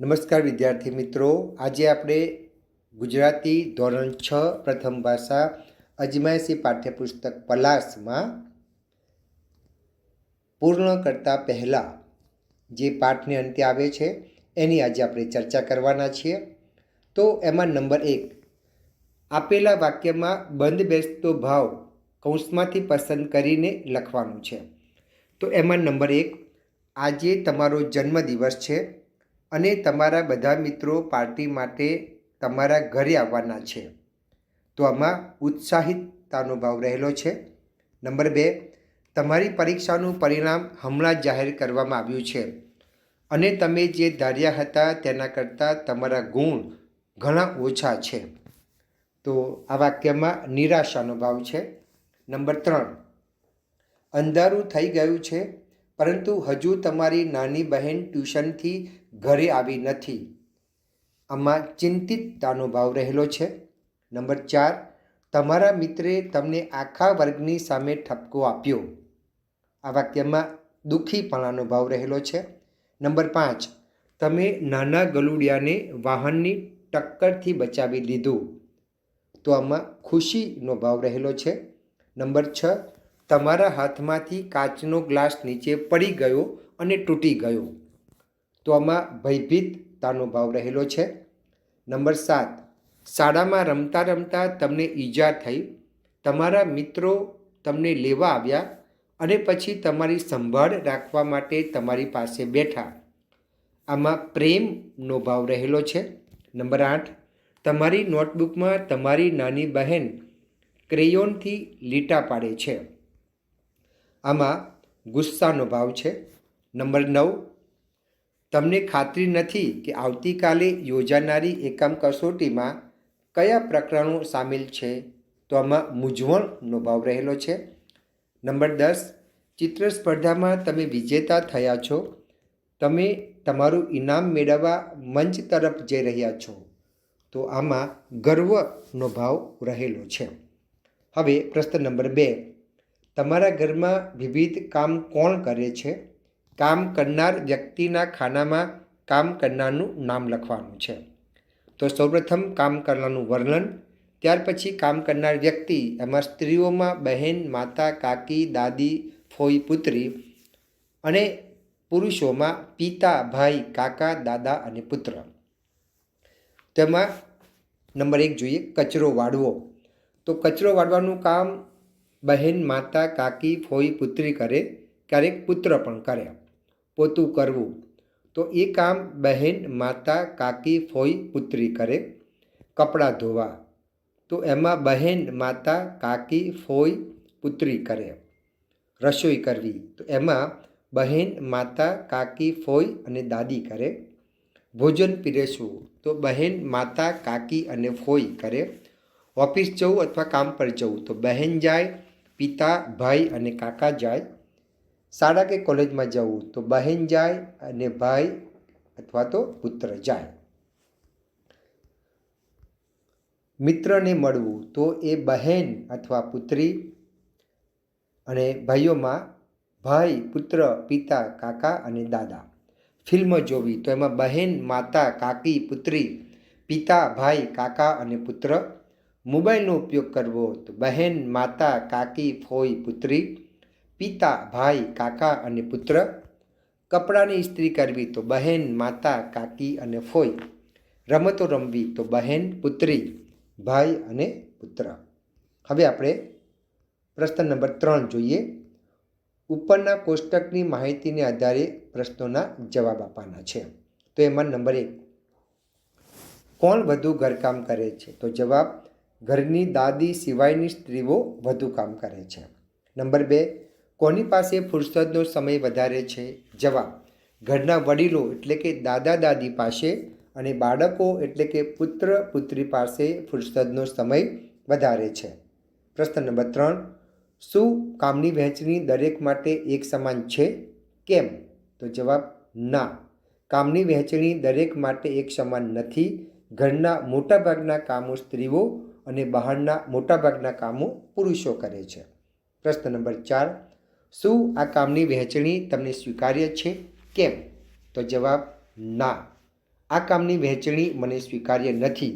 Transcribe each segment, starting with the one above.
નમસ્કાર વિદ્યાર્થી મિત્રો. આજે આપણે ગુજરાતી ધોરણ છ પ્રથમ ભાષા અજમાયશી પાઠ્યપુસ્તક પલાસમાં પૂર્ણ કરતાં પહેલાં જે પાઠને અંતે આવે છે, એની આજે આપણે ચર્ચા કરવાના છીએ. તો એમાં નંબર એક, આપેલા વાક્યમાં બંધ બેસતો ભાવ કૌંસમાંથી પસંદ કરીને લખવાનું છે. તો એમાં નંબર એક, આજે તમારો જન્મદિવસ છે. અને તમારા બધા મિત્રો પાર્ટી માટે તમારા ઘરે આવવાના છે. તો આમાં ઉત્સાહિતતાનો ભાવ રહેલો છે. નંબર બે, તમારી પરીક્ષાનું પરિણામ હમણાં જાહેર કરવામાં આવ્યું છે. અને તમે જે ધાર્યા હતા તેના કરતાં તમારા ગુણ ઘણા ઓછા છે. તો આ વાક્યમાં નિરાશાનો ભાવ છે. નંબર ત્રણ, અંધારું થઈ ગયું છે પરંતુ હજુ તમારી નાની બહેન ટ્યુશનથી ઘરે આવી નથી. આમાં ચિંતિતતાનો ભાવ રહેલો છે. નંબર ચાર, તમારા મિત્રે તમને આખા વર્ગની સામે ઠપકો આપ્યો. આ વાક્યમાં દુઃખીપણાનો ભાવ રહેલો છે. નંબર પાંચ, તમે નાના ગલુડિયાને વાહનની ટક્કરથી બચાવી લીધું તો આમાં ખુશીનો ભાવ રહેલો છે. નંબર છ તમારા હાથમાંથી કાચનો ગ્લાસ નીચે પડી ગયો અને તૂટી ગયો. તો આમાં ભયભીતતાનો ભાવ રહેલો છે. નંબર સાત. શાળામાં રમતા રમતા તમને ઈજા થઈ. તમારા મિત્રો તમને લેવા આવ્યા અને પછી તમારી સંભાળ રાખવા માટે તમારી પાસે બેઠા. આમાં પ્રેમનો ભાવ રહેલો છે. નંબર આઠ. તમારી નોટબુકમાં તમારી નાની બહેન ક્રેયોનથી લીટા પાડે છે. આમાં ગુસ્સાનો ભાવ છે. નંબર નવ, તમને ખાતરી નથી કે આવતીકાલે યોજાનારી એકમ કસોટીમાં કયા પ્રકરણો સામેલ છે? તો આમાં મૂંઝવણનો ભાવ રહેલો છે. નંબર દસ, ચિત્ર સ્પર્ધામાં તમે વિજેતા થયા છો. તમે તમારું ઇનામ મેળવવા મંચ તરફ જઈ રહ્યા છો. તો આમાં ગર્વનો ભાવ રહેલો છે. હવે પ્રશ્ન નંબર બે તમારા ઘરમાં વિવિધ કામ કોણ કરે છે? કામ કરનાર વ્યક્તિના ખાનામાં કામ કરનારનું નામ લખવાનું છે. તો સૌપ્રથમ કામ કરનારનું વર્ણન. ત્યાર પછી કામ કરનાર વ્યક્તિ એમાં સ્ત્રીઓમાં બહેન, માતા, કાકી, દાદી, ફોઈ, પુત્રી અને પુરુષોમાં પિતા, ભાઈ, કાકા, દાદા અને પુત્ર. તેમાં નંબર એક જોઈએ, કચરો વાળવો. તો કચરો વાળવાનું કામ બહેન, માતા, કાકી, ફોઈ, પુત્રી કરે, ક્યારેક પુત્ર પણ કરે. પોતું કરવું. તો એ કામ બહેન, માતા, કાકી, ફોઈ, પુત્રી કરે. કપડાં ધોવા. તો એમાં બહેન, માતા, કાકી, ફોઈ, પુત્રી કરે. રસોઈ કરવી. તો એમાં બહેન, માતા, કાકી, ફોઈ અને દાદી કરે. ભોજન પીરસવું. તો બહેન, માતા, કાકી અને ફોઈ કરે. ઓફિસ જવું અથવા કામ પર જવું. તો બહેન જાય પિતા, ભાઈ અને કાકા જાય, શાળા કે કોલેજમાં જવું તો બહેન જાય અને ભાઈ અથવા તો પુત્ર જાય. મિત્રને મળવું તો એ બહેન અથવા પુત્રી અને ભાઈઓમાં ભાઈ, પુત્ર, પિતા, કાકા અને દાદા. ફિલ્મ જોવી તો એમાં બહેન, માતા, કાકી, પુત્રી, પિતા, ભાઈ, કાકા અને પુત્ર મોબાઈલનો ઉપયોગ કરવો તો બહેન, માતા, કાકી, ફોઈ, પુત્રી, પિતા, ભાઈ, કાકા અને પુત્ર. કપડાની ઇસ્ત્રી કરવી તો બહેન, માતા, કાકી અને ફોઈ. રમતો રમવી તો બહેન, પુત્રી, ભાઈ અને પુત્ર. હવે આપણે પ્રશ્ન નંબર ત્રણ જોઈએ. ઉપરના કોષ્ટકની માહિતીને આધારે પ્રશ્નોના જવાબ આપવાના છે. તો એમાં નંબર એક, કોણ વધુ ઘરકામ કરે છે? તો જવાબ ઘરની દાદી સિવાયની સ્ત્રીઓ વધુ કામ કરે છે. નંબર બે, કોની પાસે ફુરસદનો સમય વધારે છે? જવાબ, ઘરના વડીલો એટલે કે દાદા દાદી પાસે અને બાળકો એટલે કે પુત્ર પુત્રી પાસે ફુરસદનો સમય વધારે છે. પ્રશ્ન નંબર ત્રણ, શું કામની વહેંચણી દરેક માટે એક સમાન છે? કેમ? તો જવાબ, ના. કામની વહેંચણી દરેક માટે એક સમાન નથી. ઘરના મોટાભાગના કામો સ્ત્રીઓ અને બહારના મોટાભાગના કામો પુરુષો કરે છે. પ્રશ્ન નંબર ચાર, શું આ કામની વહેંચણી તમને સ્વીકાર્ય છે? કેમ? તો જવાબ, ના. આ કામની વહેંચણી મને સ્વીકાર્ય નથી,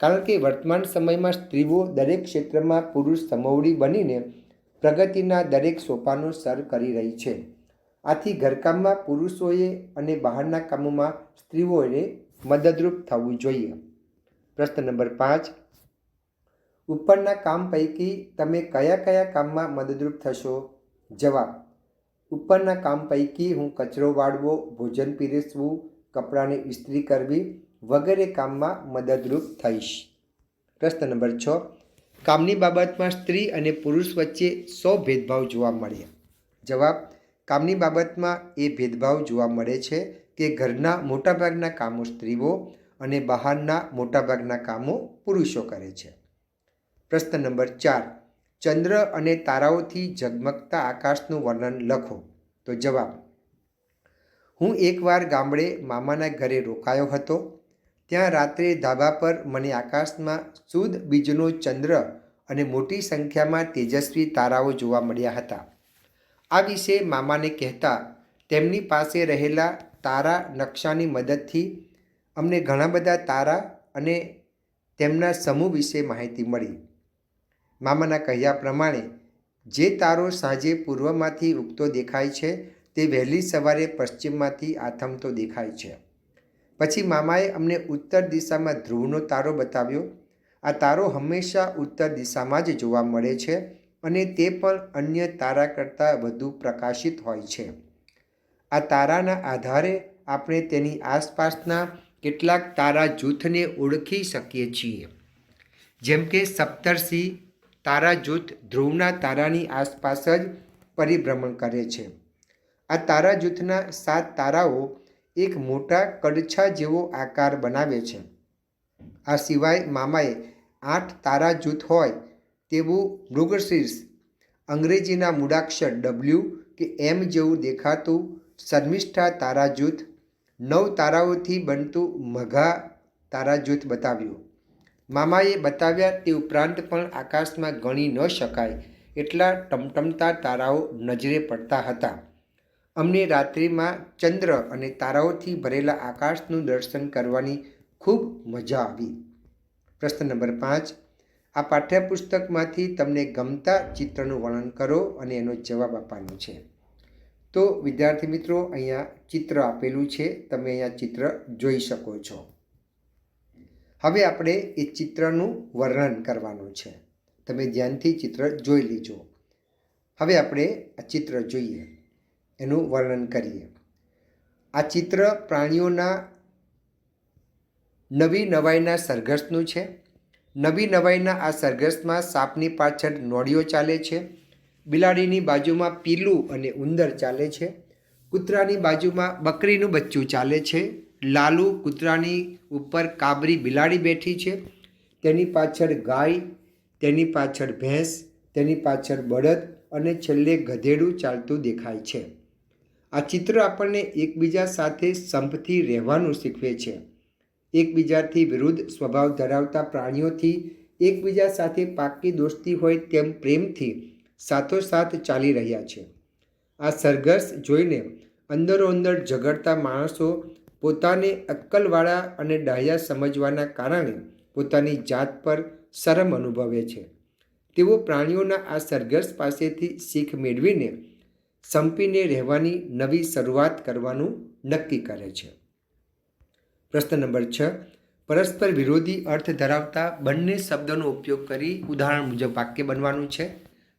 કારણ કે વર્તમાન સમયમાં સ્ત્રીઓ દરેક ક્ષેત્રમાં પુરુષ સમવડી બનીને પ્રગતિના દરેક સોપાનો સર કરી રહી છે. આથી ઘરકામમાં પુરુષોએ અને બહારના કામોમાં સ્ત્રીઓએ મદદરૂપ થવું જોઈએ. પ્રશ્ન નંબર પાંચ ઉપરના કામ પૈકી તમે કયા કયા કામમાં મદદરૂપ થશો? જવાબ, ઉપરના કામ પૈકી હું કચરો વાળવો, ભોજન પીરસવું, કપડાને ઇસ્ત્રી કરવી વગેરે કામમાં મદદરૂપ થઈશ. પ્રશ્ન નંબર છ, કામની બાબતમાં સ્ત્રી અને પુરુષ વચ્ચે સો ભેદભાવ જોવા મળ્યા જવાબ, કામની બાબતમાં એ ભેદભાવ જોવા મળે છે કે ઘરના મોટાભાગના કામો સ્ત્રીઓ અને બહારના મોટાભાગના કામો પુરુષો કરે છે. પ્રશ્ન નંબર ચાર. ચંદ્ર અને તારાઓથી ઝગમગતા આકાશનું વર્ણન લખો. તો જવાબ. હું એકવાર ગામડે મામાના ઘરે રોકાયો હતો. ત્યાં રાત્રે ધાબા પર મને આકાશમાં શુદ્ધ બીજનો ચંદ્ર અને મોટી સંખ્યામાં તેજસ્વી તારાઓ જોવા મળ્યા હતા. આ વિશે મામાને કહેતા તેમની પાસે રહેલા તારા નકશાની મદદથી અમને ઘણા બધા તારા અને તેમના સમૂહ વિશે માહિતી મળી. મામાના કહ્યા પ્રમાણે, જે તારો સાંજે પૂર્વમાંથી ઉગતો દેખાય છે, તે વહેલી સવારે પશ્ચિમમાંથી આથમતો દેખાય છે. પછી મામાએ અમને ઉત્તર દિશામાં ધ્રુવનો તારો બતાવ્યો. આ તારો હંમેશા ઉત્તર દિશામાં જ જોવા મળે છે અને તે પણ અન્ય તારા કરતાં વધુ પ્રકાશિત હોય છે. આ તારાના આધારે આપણે તેની આસપાસના કેટલાક તારા જૂથને ઓળખી શકીએ છીએ. જેમ કે સપ્તર્ષિ તારા જૂથ ધ્રુવના તારાની આસપાસ જ પરિભ્રમણ કરે છે. આ તારા જૂથના સાત તારાઓ એક મોટા કડછા જેવો આકાર બનાવે છે. આ સિવાય મામાએ આઠ તારા જૂથ હોય તેવું મૃગશીર્ષ, અંગ્રેજીના મૂળાક્ષર ડબલ્યુ કે એમ જેવું દેખાતું શર્મિષ્ઠા તારા જૂથ, નવ તારાઓથી બનતું મઘા તારા જૂથ બતાવ્યું. મામાએ બતાવ્યા તે ઉપરાંત પણ આકાશમાં ગણી ન શકાય એટલા ટમટમતા તારાઓ નજરે પડતા હતા. અમને રાત્રિમાં ચંદ્ર અને તારાઓથી ભરેલા આકાશનું દર્શન કરવાની ખૂબ મજા આવી. પ્રશ્ન નંબર પાંચ. આ પાઠ્યપુસ્તકમાંથી તમને ગમતા ચિત્રનું વર્ણન કરો અને એનો જવાબ આપવાનો છે. તો વિદ્યાર્થી મિત્રો, અહીંયા ચિત્ર આપેલું છે. તમે અહીંયા ચિત્ર જોઈ શકો છો. હવે આપણે એ ચિત્રનું વર્ણન કરવાનું છે. તમે ધ્યાનથી ચિત્ર જોઈ લીજો. હવે આપણે આ ચિત્ર જોઈએ. એનું વર્ણન કરીએ. આ ચિત્ર પ્રાણીઓના નવી નવાઈના સરઘસનું છે. નવી નવાઈના આ સરઘસમાં સાપની પાછળ નોળીઓ ચાલે છે. બિલાડીની બાજુમાં પીલું અને ઉંદર ચાલે છે. કૂતરાની બાજુમાં બકરીનું બચ્ચું ચાલે છે. લાલુ કૂતરાની ઉપર કાબરી બિલાડી બેઠી છે. તેની પાછળ ગાય, તેની પાછળ ભેંસ, તેની પાછળ બળદ અને છેલ્લે ગધેડું ચાલતું દેખાય છે. આ ચિત્ર આપણને એકબીજા સાથે સંપથી રહેવાનું શીખવે છે. એકબીજાથી વિરુદ્ધ સ્વભાવ ધરાવતા પ્રાણીઓથી એકબીજા સાથે પાકી દોસ્તી હોય તેમ પ્રેમથી સાથોસાથ ચાલી રહ્યા છે. આ સરઘસ જોઈને અંદરો અંદર ઝઘડતા માણસો પોતાને અક્કલવાળા અને ડાહ્યા સમજવાના કારણે પોતાની જાત પર શરમ અનુભવે છે. તેઓ પ્રાણીઓના આ સરઘસ પાસેથી શીખ મેળવીને સંપીને રહેવાની નવી શરૂઆત કરવાનું નક્કી કરે છે. પ્રશ્ન નંબર છ. પરસ્પર વિરોધી અર્થ ધરાવતા બંને શબ્દોનો ઉપયોગ કરી ઉદાહરણ મુજબ વાક્ય બનવાનું છે.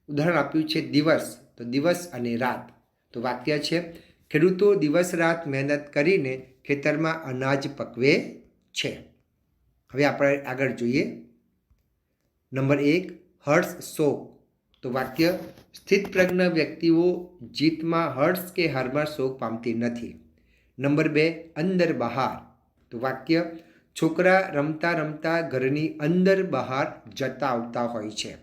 ઉદાહરણ આપ્યું છે, દિવસ તો દિવસ અને રાત. તો વાક્ય છે, ખેડૂતો દિવસ રાત મહેનત કરીને ખેતરમાં અનાજ પકવે છે. હવે આપણે આગળ જોઈએ. નંબર એક, હર્ષ શોક. તો વાક્ય, સ્થિત પ્રજ્ઞ વ્યક્તિઓ જીતમાં હર્ષ કે હારમાં શોક પામતી નથી. નંબર બે, અંદર બહાર. તો વાક્ય, છોકરા રમતા રમતા ઘરની અંદર બહાર જતા આવતા હોય છે.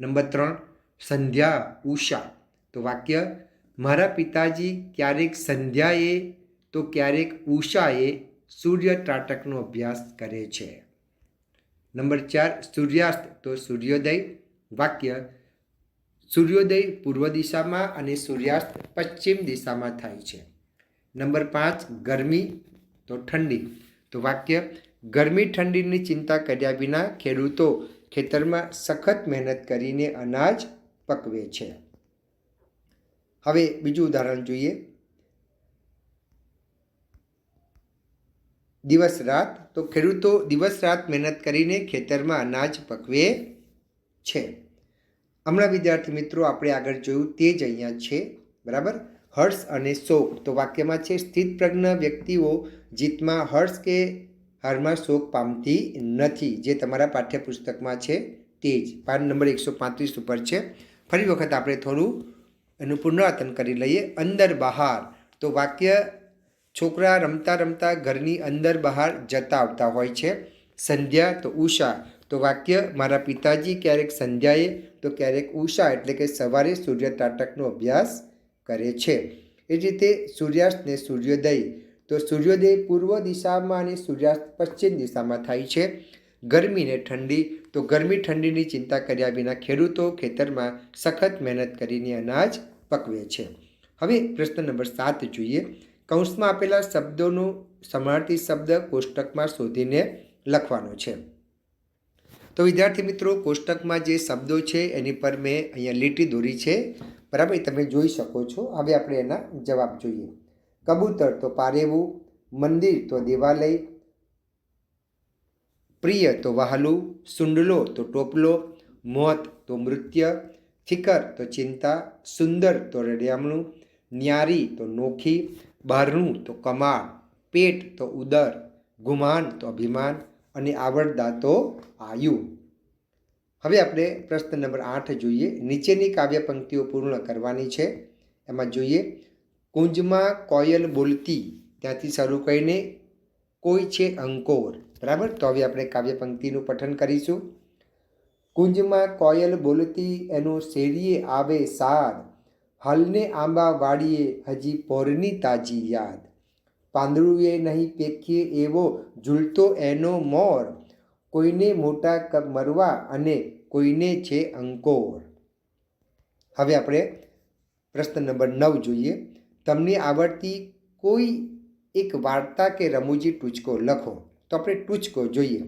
નંબર ત્રણ, સંધ્યા, ઉષા. તો વાક્ય, મારા પિતાજી ક્યારેક સંધ્યાએ તો ક્યારેક ઉષાએ સૂર્ય ત્રાટકનો અભ્યાસ કરે છે. નંબર ચાર, સૂર્યાસ્ત તો સૂર્યોદય, વાક્ય, સૂર્યોદય પૂર્વ દિશામાં અને સૂર્યાસ્ત પશ્ચિમ દિશામાં થાય છે. નંબર પાંચ, ગરમી તો ઠંડી, તો વાક્ય, ગરમી ઠંડીની ચિંતા કર્યા વિના ખેડૂતો ખેતરમાં સખત મહેનત કરીને અનાજ પકવે છે. હવે બીજું ઉદાહરણ જોઈએ. દિવસ રાત, તો ખેડૂતો દિવસ રાત મહેનત કરીને ખેતરમાં અનાજ પકવે છે. હમણાં વિદ્યાર્થી મિત્રો, આપણે આગળ જોયું તે જ અહીંયા છે, બરાબર? હર્ષ અને શોક. તો વાક્યમાં છે, સ્થિત પ્રજ્ઞ વ્યક્તિઓ જીતમાં હર્ષ કે હારમાં શોક પામતી નથી. જે તમારા પાઠ્યપુસ્તકમાં છે તે જ. પાન નંબર એકસો પાંત્રીસ ઉપર છે. ફરી વખત આપણે થોડું એનું પુનરાવર્તન કરી લઈએ. અંદર બહાર. તો વાક્ય છોકરા રમતા રમતા ઘરની અંદર બહાર જતા આવતા હોય છે. સંધ્યા તો ઉષા. તો વાક્ય, મારા પિતાજી ક્યારેક સંધ્યાએ, તો ક્યારેક ઉષા. એટલે કે સવારે સૂર્ય ત્રાટકનો અભ્યાસ કરે છે. એ જ રીતે સૂર્યાસ્ત ને સૂર્યોદય. તો સૂર્યોદય પૂર્વ દિશામાં અને સૂર્યાસ્ત પશ્ચિમ દિશામાં થાય છે. ગરમી ને ઠંડી. તો ગરમી ઠંડીની ચિંતા કર્યા વિના ખેડૂતો ખેતરમાં સખત મહેનત કરીને અનાજ પકવે છે. હવે પ્રશ્ન નંબર સાત જોઈએ. કૌંસમાં આપેલા શબ્દોનું સમાર્થી શબ્દ કોષ્ટકમાં શોધીને લખવાનો છે. તો વિદ્યાર્થી મિત્રો, કોષ્ટકમાં જે શબ્દો છે, એની પર મેં અહીંયા લીટી દોરી છે. બરાબર? તમે જોઈ શકો છો. હવે આપણે એના જવાબ જોઈએ. કબૂતર તો પારેવું, મંદિર તો દેવાલય, પ્રિય તો વહાલું, સુંડલો તો ટોપલો, મોત તો મૃત્ય, ફિકર તો ચિંતા, સુંદર તો રડિયામણું, ન્યારી તો નોખી બહારનું તો કમાળ પેટ તો ઉદર, ગુમાન તો અભિમાન અને આવડતા તો આયુ. હવે આપણે પ્રશ્ન નંબર આઠ જોઈએ. નીચેની કાવ્ય પંક્તિઓ પૂર્ણ કરવાની છે. એમાં જોઈએ, કુંજમાં કોયલ બોલતી, ત્યાંથી શરૂ કરીને કોઈ છે અંકોર. બરાબર? તો હવે આપણે કાવ્ય પંક્તિનું પઠન કરીશું. કુંજમાં કોયલ બોલતી, એનો શેરીએ આવે સાદ હાલને આંબા વાડીએ હજી પોરની તાજી યાદ. પાંદડુએ નહીં પેખીએ એવો ઝૂલતો એનો મોર. કોઈને મોટા મરવા અને કોઈને છે અંકોર. હવે આપણે પ્રશ્ન નંબર નવ જોઈએ. તમને આવડતી કોઈ એક વાર્તા કે રમૂજી ટૂચકો લખો. તો આપણે ટૂચકો જોઈએ.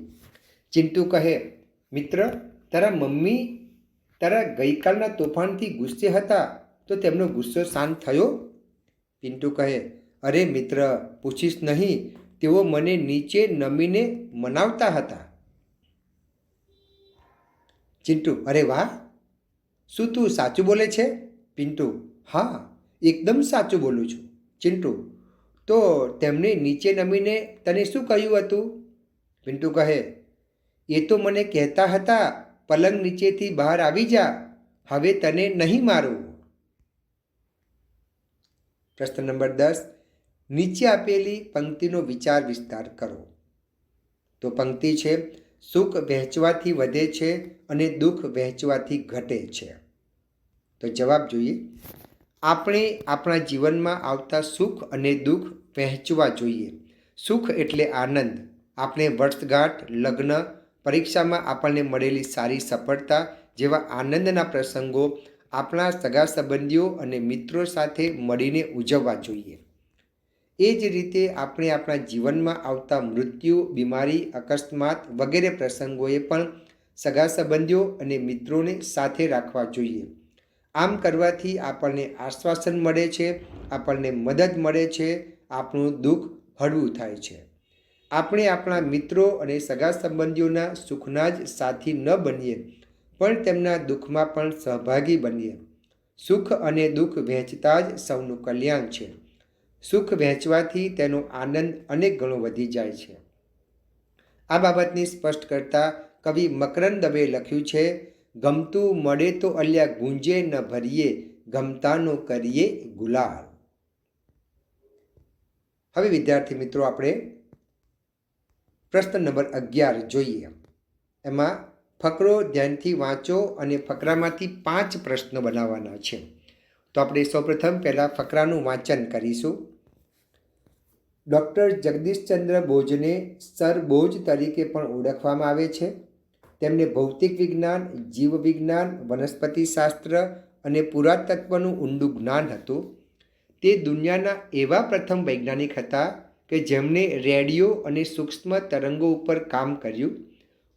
ચિંટુ કહે, મિત્ર, તારા મમ્મી તારા ગઈકાલના તોફાનથી ગુસ્સે હતા? તો તેમનો ગુસ્સો શાંત થયો. પિન્ટુ કહે, અરે મિત્ર, પૂછીશ નહીં, તેઓ મને નીચે નમીને મનાવતા હતા. ચિંટુ અરે વાહ! શું તું સાચું બોલે છે? પિન્ટુ, હા, એકદમ સાચું બોલું છું. ચિંટુ તો તેમણે નીચે નમીને તને શું કહ્યું હતું? પિન્ટુ કહે, એ તો મને કહેતા હતા, પલંગ નીચેથી બહાર આવી જા, હવે તને નહીં મારું. પ્રશ્ન નંબર દસ, નીચે આપેલી પંક્તિનો વિચાર વિસ્તાર કરો. તો પંક્તિ છે, સુખ વહેંચવાથી વધે છે અને દુઃખ વહેંચવાથી ઘટે છે. તો જવાબ જોઈએ. આપણે આપણા જીવનમાં આવતા સુખ અને દુઃખ વહેંચવા જોઈએ. સુખ એટલે આનંદ. આપણે વર્ષગાંઠ લગ્ન, પરીક્ષામાં આપણને મળેલી સારી સફળતા જેવા આનંદના પ્રસંગો આપણા સગા સંબંધીઓ અને મિત્રો સાથે મળીને ઉજવવા જોઈએ. એ જ રીતે આપણે આપણા જીવનમાં આવતા મૃત્યુ, બીમારી, અકસ્માત વગેરે પ્રસંગોએ પણ સગા સંબંધીઓ અને મિત્રોને સાથે રાખવા જોઈએ. આમ કરવાથી આપણને આશ્વાસન મળે છે, આપણને મદદ મળે છે, આપણું દુઃખ હળવું થાય છે. આપણે આપણા મિત્રો અને સગા સંબંધીઓના સુખના જ સાથી ન બનીએ પણ તેમના દુઃખમાં પણ સહભાગી બનીએ. સુખ અને દુઃખ વહેંચતા જ સૌનું કલ્યાણ છે. સુખ વહેંચવાથી તેનો આનંદ અનેક ગણો વધી જાય છે. આ બાબતની સ્પષ્ટ કરતા કવિ મકરંદ દવે લખ્યું છે, ગમતું મળે તો અલ્યા ગુંજે ન ભરીએ, ગમતાનો કરીએ ગુલાલ. હવે વિદ્યાર્થી મિત્રો આપણે પ્રશ્ન નંબર અગિયાર જોઈએ. એમાં ફકરો ધ્યાનથી વાંચો અને ફકરામાંથી પાંચ પ્રશ્નો બનાવવાના છે. તો આપણે સૌપ્રથમ પહેલાં ફકરાનું વાંચન કરીશું. ડૉક્ટર જગદીશચંદ્ર બોઝને સર બોઝ તરીકે પણ ઓળખવામાં આવે છે. તેમને ભૌતિક વિજ્ઞાન, જીવ વિજ્ઞાન વનસ્પતિશાસ્ત્ર અને પુરાતત્વનું ઊંડું જ્ઞાન હતું. તે દુનિયાના એવા પ્રથમ વૈજ્ઞાનિક હતા કે જેમણે રેડિયો અને સૂક્ષ્મ તરંગો ઉપર કામ કર્યું.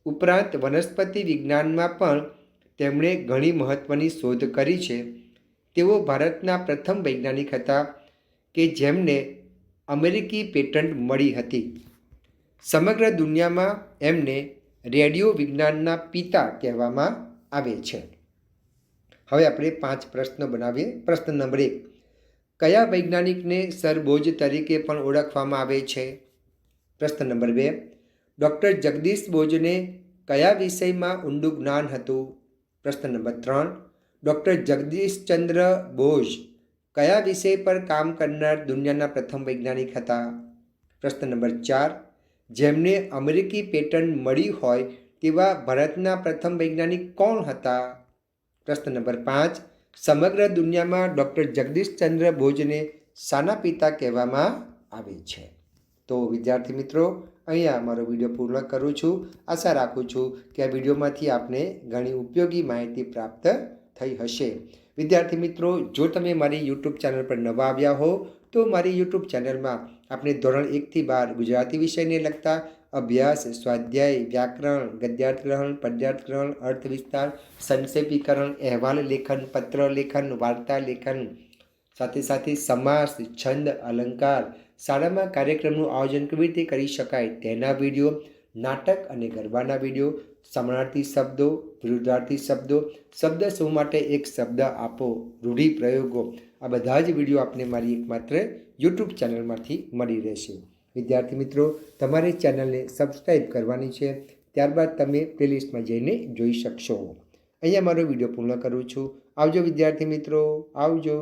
ઉપરાંત વનસ્પતિ વિજ્ઞાનમાં પણ તેમણે ઘણી મહત્ત્વની શોધ કરી છે. તેઓ ભારતના પ્રથમ વૈજ્ઞાનિક હતા કે જેમને અમેરિકી પેટન્ટ મળી હતી. સમગ્ર દુનિયામાં એમને રેડિયો વિજ્ઞાનના પિતા કહેવામાં આવે છે. હવે આપણે પાંચ પ્રશ્નો બનાવીએ. પ્રશ્ન નંબર એક, કયા વૈજ્ઞાનિકને સરબોજ તરીકે પણ ઓળખવામાં આવે છે? પ્રશ્ન નંબર બે, ડૉક્ટર જગદીશ બોઝને કયા વિષયમાં ઊંડું જ્ઞાન હતું? પ્રશ્ન નંબર ત્રણ. ડૉક્ટર જગદીશચંદ્ર બોઝ કયા વિષય પર કામ કરનાર દુનિયાના પ્રથમ વૈજ્ઞાનિક હતા? પ્રશ્ન નંબર ચાર. જેમને અમેરિકી પેટર્ન મળી હોય તેવા ભારતના પ્રથમ વૈજ્ઞાનિક કોણ હતા? પ્રશ્ન નંબર પાંચ. સમગ્ર દુનિયામાં ડૉક્ટર જગદીશચંદ્ર બોઝને સાના પિતા કહેવામાં આવે છે. તો વિદ્યાર્થી મિત્રો અહીંયા મારો વીડિયો પૂર્ણ કરું છું. આશા રાખું છું કે આ વિડીયોમાંથી આપને ઘણી ઉપયોગી માહિતી પ્રાપ્ત થઈ હશે. વિદ્યાર્થી મિત્રો, જો તમે મારી યુટ્યુબ ચેનલ પર નવા આવ્યા હો, તો મારી યુટ્યુબ ચેનલમાં આપણે ધોરણ એકથી બાર ગુજરાતી વિષયને લગતા અભ્યાસ, સ્વાધ્યાય, વ્યાકરણ, ગદ્યાર્થગ્રહણ, પદ્યાર્થગ્રહણ પદ્યાર્થ અર્થ વિસ્તાર સંક્ષેપીકરણ, અહેવાલ લેખન, પત્ર લેખન, વાર્તા લેખન, સાથે સાથે સમાસ, છંદ, અલંકાર શાળામાં કાર્યક્રમનું આયોજન કેવી રીતે કરી શકાય તેના વીડિયો, નાટક અને ગરબાના વીડિયો, સમાનાર્થી શબ્દો, વિરુદ્ધાર્થી શબ્દો, શબ્દ શું માટે એક શબ્દ આપો, રૂઢિ પ્રયોગો. આ બધા જ વીડિયો આપને મારી એકમાત્ર યુટ્યુબ ચેનલમાંથી મળી રહેશે. વિદ્યાર્થી મિત્રો, તમારે ચેનલને સબસ્ક્રાઈબ કરવાની છે, ત્યારબાદ તમે પ્લેલિસ્ટમાં જઈને જોઈ શકશો. અહીંયા મારો વીડિયો પૂર્ણ કરું છું. આવજો વિદ્યાર્થી મિત્રો, આવજો.